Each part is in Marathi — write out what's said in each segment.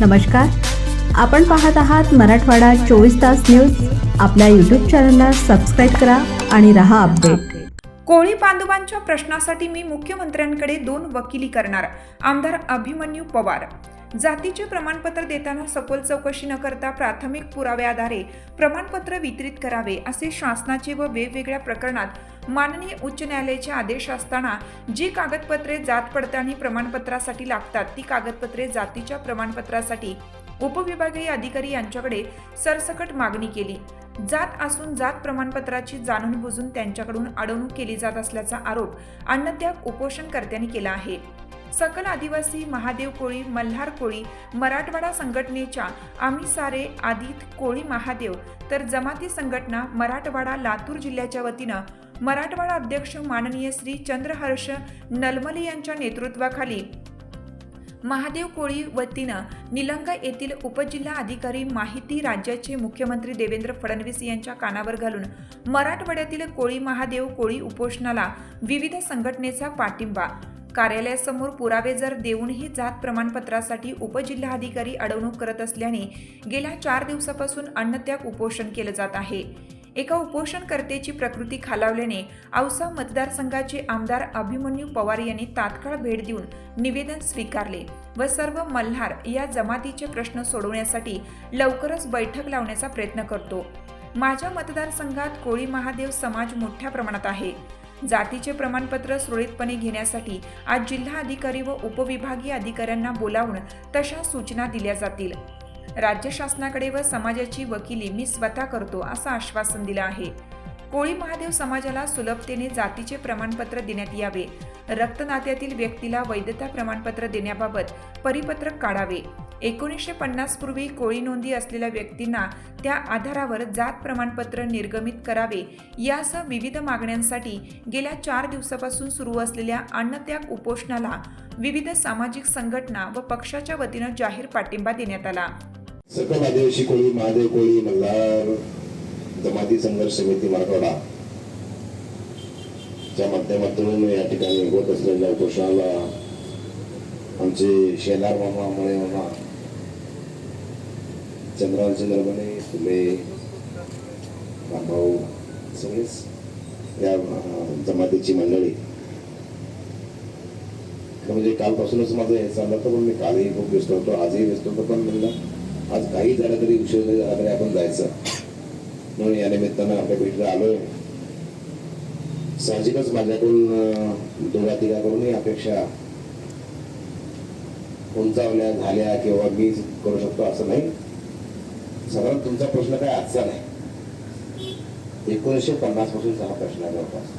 नमस्कार. आपण पाहत आहात मराठवाडा चोवीस तास न्यूज. आपल्या यूट्यूब चॅनलला सबस्क्राईब करा आणि रहा अपडेट कोळी बांधवांच्या प्रश्नासाठी मी मुख्यमंत्र्यांकडे दोन वकिली करणार आमदार अभिमन्यू पवार. जातीचे प्रमाणपत्र देताना सखोल चौकशी न करता प्राथमिक पुराव्याआधारे प्रमाणपत्र वितरित करावे असे शासनाचे व वेगवेगळ्या प्रकरणात माननीय उच्च न्यायालयाचे आदेश असताना जी कागदपत्रे जात पडताळणी प्रमाणपत्रासाठी लागतात ती कागदपत्रे जातीच्या प्रमाणपत्रासाठी उपविभागीय अधिकारी यांच्याकडे सरसकट मागणी केली. जात असून जात प्रमाणपत्राची जाणून बुजून त्यांच्याकडून अडवणूक केली जात असल्याचा आरोप अन्नत्याग उपोषणकर्त्यांनी केला आहे. सकल आदिवासी महादेव कोळी मल्हार कोळी मराठवाडा संघटनेच्या आम्ही सारे आदित कोळी महादेव तर जमाती संघटना मराठवाडा लातूर जिल्ह्याच्या वतीनं मराठवाडा अध्यक्ष माननीय श्री चंद्रहर्ष नलमले यांच्या नेतृत्वाखाली महादेव कोळी वतीनं निलंगा येथील उपजिल्हा अधिकारी माहिती राज्याचे मुख्यमंत्री देवेंद्र फडणवीस यांच्या कानावर घालून मराठवाड्यातील कोळी महादेव कोळी उपोषणाला विविध संघटनेचा पाठिंबा कार्यालयासमोर पुरावे जर देऊनही जात प्रमाणपत्रासाठी उपजिल्हाधिकारी अडवणूक करत असल्याने गेल्या चार दिवसापासून अन्नत्याग उपोषण केलं जात आहे. एका उपोषणकर्त्याची प्रकृती खालावल्याने औसा मतदारसंघाचे आमदार अभिमन्यू पवार यांनी तात्काळ भेट देऊन निवेदन स्वीकारले व सर्व मल्हार या जमातीचे प्रश्न सोडवण्यासाठी लवकरच बैठक लावण्याचा प्रयत्न करतो. माझ्या मतदारसंघात कोळी महादेव समाज मोठ्या प्रमाणात आहे. जातीचे प्रमाणपत्र सुरळीतपणे घेण्यासाठी आज जिल्हा अधिकारी व उपविभागीय अधिकाऱ्यांना बोलावून तशा सूचना दिल्या जातील. राज्य शासनाकडे व समाजाची वकिली मी स्वतः करतो असं आश्वासन दिलं आहे. कोळी महादेव समाजाला सुलभतेने जातीचे प्रमाणपत्र देण्यात यावे. रक्तनात्यातील व्यक्तीला वैधता प्रमाणपत्र देण्याबाबत परिपत्रक काढावे. एकोणीसशे पन्नास पूर्वी कोळी नोंदी असलेल्या व्यक्तींना त्या आधारावर जात प्रमाणपत्र निर्गमित करावे यासह विविध मागण्यांसाठी गेल्या चार दिवसापासून सुरू असलेल्या अन्नत्याग उपोषणाला विविध सामाजिक संघटना व पक्षाच्या वतीनं जाहीर पाठिंबा देण्यात आला. सकल आदिवासी कोळी महादेव कोळी मल्हार जमाती संघर्ष समिती मराठवाडा. च्या माध्यमातून या ठिकाणी होत असलेल्या उपोषणाला आमचे शेलार मामा मुळे मामा चंद्रांचे नरमणे फुले भाऊ सगळेच या जमातीची मंडळी. म्हणजे कालपासूनच माझं हे चाललं होतं पण मी कालही खूप व्यस्त होतो आजही व्यस्त होतो पण म्हणलं आज काही झालं तरी उशीर झाला तरी आपण जायचं. म्हणून या निमित्तानं आपल्या भेटीला आलोय. साहजिकच माझ्याकडून दोघा तिघाकडून करून अपेक्षा उंचावल्या झाल्या किंवा मी करू शकतो असं नाही. साधारण तुमचा प्रश्न काय आजचा नाही एकोणीसशे पन्नास पासूनचा हा प्रश्न आहे जवळपास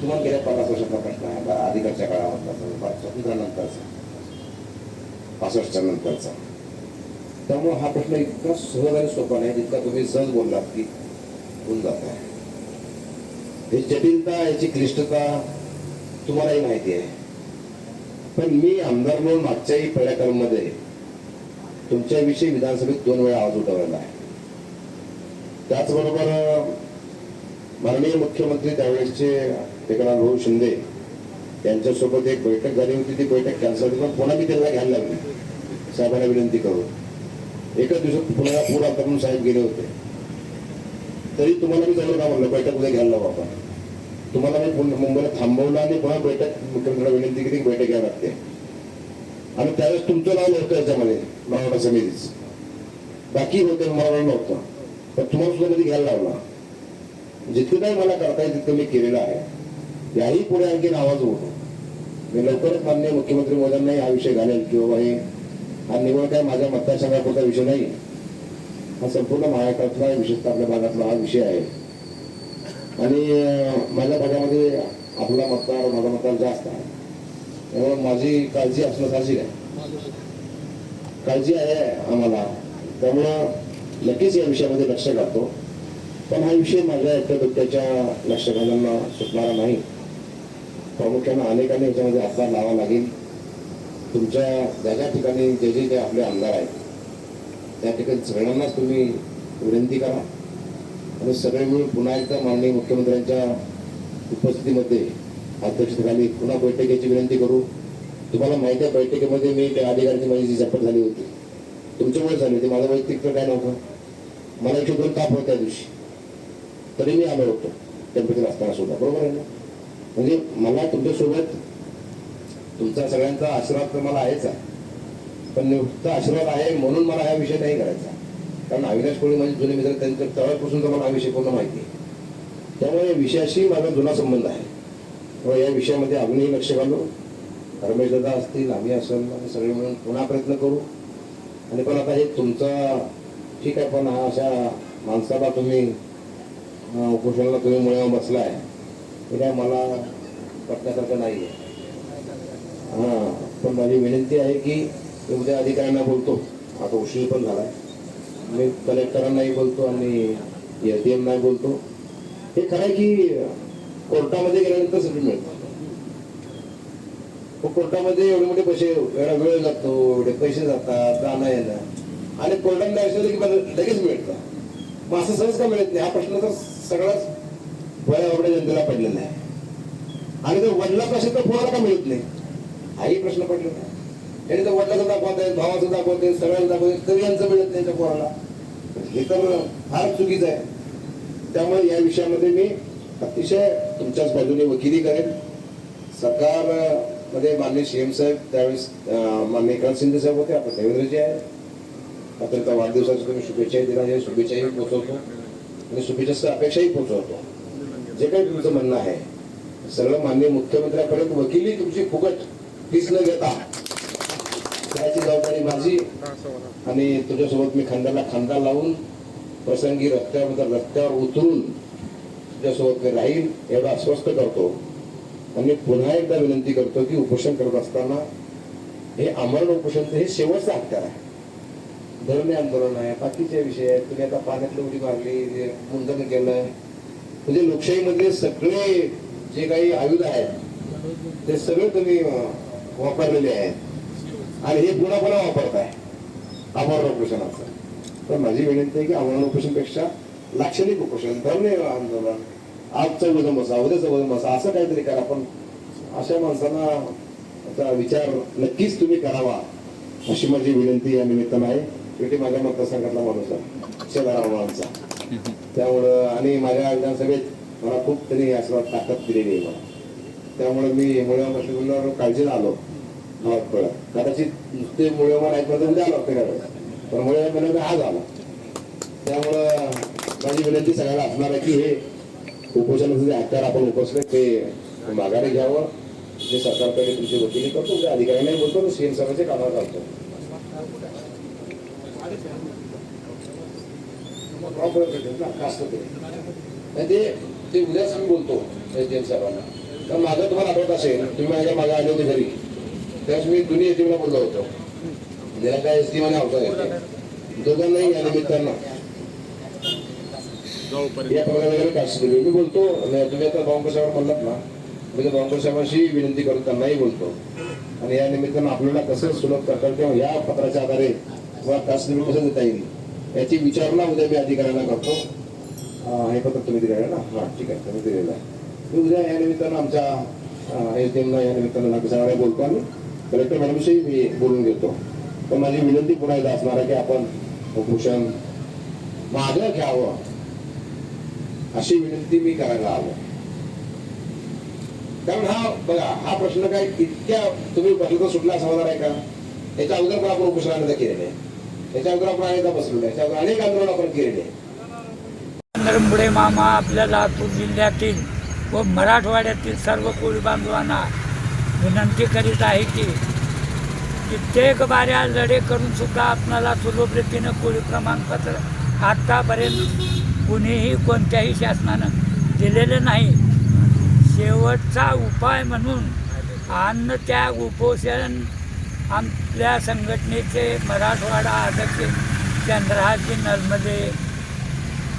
तुम्हाला गेल्या पन्नास वर्षाचा प्रश्न आहे अलीकडच्या काळामधला जवळपास स्वातंत्र्यानंतरचा पासष्टच्या नंतरचा त्यामुळे हा प्रश्न इतका सहज आणि सोपा नाही जितका तुम्ही सहज बोललात की होऊन जात आहे ही जटिलता याची क्लिष्टता तुम्हालाही माहिती आहे पण मी आमदार म्हणून मागच्याही पहिल्या टर्ममध्ये तुमच्याविषयी विधानसभेत दोन वेळा आवाज उठवलेला आहे. त्याचबरोबर माननीय मुख्यमंत्री त्यावेळेसचे एकनाथ भाऊ शिंदे यांच्यासोबत एक बैठक झाली होती. ती बैठक कॅन्सल होती. पण पुन्हा मी त्यांना घ्यायला लागली. साहेबांना विनंती करून एकच दिवसात पुन्हा पूर आता म्हणून साहेब गेले होते. तरी तुम्हाला मी चालू का म्हणलं? बैठक उद्या घ्यायला लावू आपण. तुम्हाला मी पुन्हा मुंबईला थांबवलं आणि पुन्हा बैठक मुख्यमंत्र्यांना विनंती केली बैठक घ्यावी लागते. आणि त्यावेळेस तुमचं नाव नव्हतं याच्यामध्ये मराठा समितीच बाकी होते मला नव्हतं. पण तुम्हाला सुद्धा कधी घ्यायला लावला. जितकं काही मला करता येईल तितकं मी केलेलं आहे. याही पुढे आणखीन आवाज होतो मी लवकरच मान्य मुख्यमंत्री मोदयांनाही हा विषय घालेल की बाबा हे हा निवड काय माझ्या मतदारसंघापुरता विषय नाही. हा संपूर्ण महाराष्ट्रातला विशेषतः आपल्या भागातला हा विषय आहे. आणि माझ्या भागामध्ये आपला मतदार माझा मतदार जास्त आहे. त्यामुळे माझी काळजी असणं साहजिक आहे. काळजी आहे आम्हाला. त्यामुळं नक्कीच या विषयामध्ये लक्ष घालतो पण हा विषय माझ्या एकट्या दुःखाच्या लक्ष सुटणारा नाही. प्रामुख्यानं अनेकांनी याच्यामध्ये हातभार लावा लागेल. तुमच्या ज्या ज्या ठिकाणी जे जे जे आपले आमदार आहेत त्या ठिकाणी सगळ्यांनाच तुम्ही विनंती करा. आणि सगळे मिळून पुन्हा एकदा माननीय मुख्यमंत्र्यांच्या उपस्थितीमध्ये अध्यक्षतेखाली पुन्हा बैठकीची विनंती करू. तुम्हाला माहिती आहे बैठकीमध्ये मी त्या अधिकाऱ्यांची माझी जी झपट झाली होती. तुमच्यामुळे झाली होती. माझं वैयक्तिक तर काय नव्हतं. मला एकशे दोन ताप होता त्या दिवशी. तरी मी आलो होतो. टेम्परेचर असताना सुद्धा बरोबर आहे ना? म्हणजे मला तुमच्यासोबत तुमचा सगळ्यांचा आशीर्वाद तर मला आहेच आहे. पण नुसता आशीर्वाद आहे म्हणून मला हा विषय नाही करायचा. कारण अविनाश कोळी माझे जुने मित्र त्यांच्या तळापासून तर मला हा विषय पूर्ण माहिती आहे. त्यामुळे या विषयाशी माझा जुना संबंध आहे. व या विषयामध्ये अजूनही लक्ष घालू कर्मेशदा असतील आम्ही असेल आम्ही सगळे मिळून पुन्हा प्रयत्न करू. आणि पण आता हे तुमचा ठीक आहे पण हा अशा माणसाला तुम्ही उपोषणाला तुम्ही मुळे बसलाय हे काय मला पटण्यासारखं नाही आहे हां पण माझी विनंती आहे की मी उद्या अधिकाऱ्यांना बोलतो. आता उशीर पण झालाय. मी कलेक्टरांनाही बोलतो आणि एस डी एम नाही बोलतो. हे खरं आहे की कोर्टामध्ये गेल्यानंतर सगळी मिळतं. कोर्टामध्ये एवढे मोठे पैसे एवढा वेळ लागतो एवढे पैसे जातात जाणं येणं. आणि कोर्टात नाही असलं की लगेच मिळतं. मग असं सहज का मिळत नाही? हा प्रश्न तर सगळाच बऱ्या एवढ्या जनतेला पडलेला आहे. आणि जर वडिलाच असेल तर कोणाला का मिळत नाही? हाही प्रश्न पडलेला आहे. त्याने तर वडिलाचं दाखवत आहेत भावाचं दाखवत आहेत सगळ्यांना दाखवत आहेत तरी यांचं मिळत नाही त्या पोराला. हे तर फार चुकीचं आहे. त्यामुळे या विषयामध्ये मी अतिशय तुमच्याच बाजूने वकिली करेन. सरकार मध्ये माननीय सीएम साहेब त्यावेळेस माननीय एकनाथ शिंदे साहेब होते आपण देवेंद्रजी आहे आता त्या वाढदिवसाच्या तुम्ही शुभेच्छाही दिला आहे शुभेच्छाही पोहोचवतो. आणि शुभेच्छा अपेक्षाही पोहोचवतो. जे काही तुमचं म्हणणं आहे सगळं माननीय मुख्यमंत्र्यापर्यंत वकिली तुमची फुकट फीस न घेता त्याची जबाबदारी माझी. आणि तुझ्यासोबत मी खांद्याला खांदा लावून प्रसंगी रस्त्यावर रस्त्यावर उतरून तुझ्यासोबत मी राहील एवढं आश्वस्त करतो. आणि पुन्हा एकदा विनंती करतो की उपोषण करत असताना हे अमरण उपोषणचं हे शेवटचं हत्यार आहे. धरणे आंदोलन आहे बाकीचे विषय आहेत. तुम्ही आता पाण्यातली उडी मारली मुंडन केलंय. म्हणजे लोकशाहीमधले सगळे जे काही आयुध आहेत ते सगळे तुम्ही वापरलेले आहेत. आणि हे पुन्हा पुन्हा वापरताय. अमरण उपोषणाचं. तर माझी विनंती आहे की अमरण उपोषणपेक्षा लाक्षणिक उपोषण धरणे आंदोलन आजचं चौघजण बसा उद्या चौघजण बसा असं काहीतरी करा. पण अशा माणसांना त्याचा विचार नक्कीच तुम्ही करावा अशी माझी विनंती या निमित्तानं आहे. शेवटी माझ्या मतदारसंघातला माणूस आहे आमचा त्यामुळं आणि माझ्या विधानसभेत मला खूप त्यांनी आशीर्वाद ताकद दिलेली आहे मला. त्यामुळे मी मुळे मशिनवर काळजीला आलो. गावात पडत कदाचित नुसते मुळे ऐकलं म्हणजे उद्या आलो असते पण मुळे म्हणजे आज आलो त्यामुळं माझी विनंती सगळ्याला असणार आहे की हे उपोषणाचे जे हत्यार आपण उपसले ते माघारी घ्यावं जे सरकारकडे तुमची वकिली करतो त्या अधिकाऱ्यांनाही बोलतो सीएम साहेबांचे कामावर घालतो नाही ते ते उद्याच मी बोलतो एस डी एम साहेबांना तर माझं तुम्हाला आठवत असेल तुम्ही माझ्या मागे आले होते घरी त्यावेळेस मी दोन्ही एस ला बोललो होतो ज्याला काय एस डी मध्ये होता दोघांनाही या निमित्तानं या प्रकारे कास्ट केली मी बोलतो तुम्ही आता बावंकर साहेब म्हणलात ना मी त्या साहेबांशी विनंती करतो त्यांनाही बोलतो. आणि या निमित्तानं आपल्याला कसं सुलभ करता येईल किंवा या पत्राच्या आधारे किंवा कासनिमी कसं देता येईल याची विचारणा उद्या मी अधिकाऱ्यांना करतो. हे पत्र तुम्ही दिलेलं ना? हा ठीक आहे तुम्ही दिलेलं आहे. मी उद्या या निमित्तानं आमच्या एस डी एमला या निमित्तानं नागरिकांना बोलतो आणि कलेक्टर मॅडमशी मी बोलून घेतो. पण माझी विनंती पुन्हा एकदा असणार आहे की आपण उपोषण मागं घ्यावं. अशी विनंती मी करायला आलो. कारण हा बघा हा प्रश्न काय इतक्या तुम्ही बसला सुटला समाधान आहे का? याच्या अगोदर पण आपण उपोषणाने केलेले आहे. याच्या अगोदर आपण अनेकदा बसलेलो आहे. याच्या अगोदर अनेक आंदोलन आपण केलेले आहे मामा आपल्या लातूर जिल्ह्यातील व मराठवाड्यातील सर्व कोळी बांधवांना विनंती करीत आहे की कित्येक बाऱ्या लढे करून सुद्धा आपणाला सुलभ रीतीनं कोळी प्रमाणपत्र आत्तापर्यंत कुणीही कोणत्याही शासनानं दिलेलं नाही. शेवटचा उपाय म्हणून अन्न त्याग उपोषण आपल्या संघटनेचे मराठवाडा अध्यक्ष चंद्रहाजी नर्मदे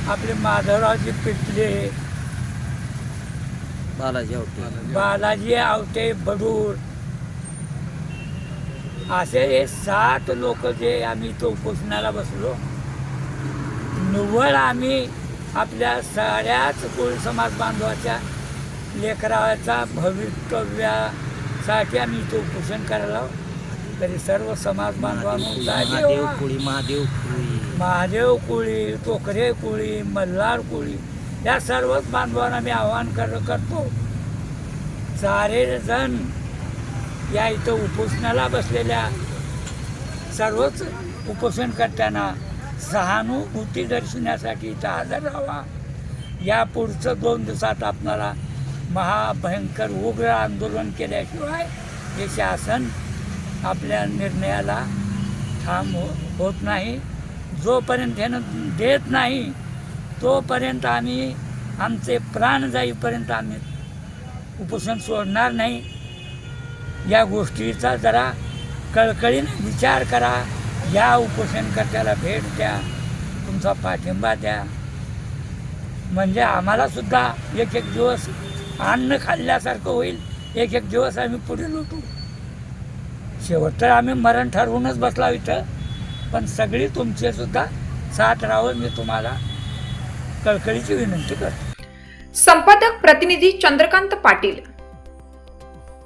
आपले माधवरावजी पिटले बालाजी आवटे. बालाजी आवटे बडूर असे हे सात लोक जे आम्ही तो उपोषणाला बसलो. निव्वळ आम्ही आपल्या सगळ्याच कोळी समाज बांधवाच्या लेकराच्या भवितव्यासाठी आम्ही इथं उपोषण करायला तरी सर्व समाज बांधवांनो. कुळी महादेव कुळी महादेव कोळी. टोकरे कोळी मल्हार कोळी या सर्वच बांधवांना मी आवाहन कर करतो. सारे जण या इथं उपोषणाला बसलेल्या सर्वच उपोषणकर्त्यांना सहानुभूती दर्शनासाठीचा इथं हजर राहावा. या पुढचं दोन दिवसात आपणाला महाभयंकर उग्र आंदोलन केल्याशिवाय हे शासन आपल्या निर्णयाला ठाम हो होत नाही. जोपर्यंत ह्यानं देत नाही तोपर्यंत आम्ही आमचे प्राण जाईपर्यंत आम्ही उपोषण सोडणार नाही. या गोष्टीचा जरा कळकळीने विचार करा. या उपोषणकर्त्याला भेट द्या तुमचा पाठिंबा द्या. म्हणजे आम्हाला सुद्धा एक एक दिवस अन्न खाल्ल्यासारखं होईल एक एक दिवस आम्ही पुढे लुटू. शेवट तर आम्ही मरण ठरवूनच बसला इथं पण सगळी तुमचे सुद्धा साथ राहावं मी तुम्हाला कळकळीची विनंती करतो. संपादक प्रतिनिधी चंद्रकांत पाटील.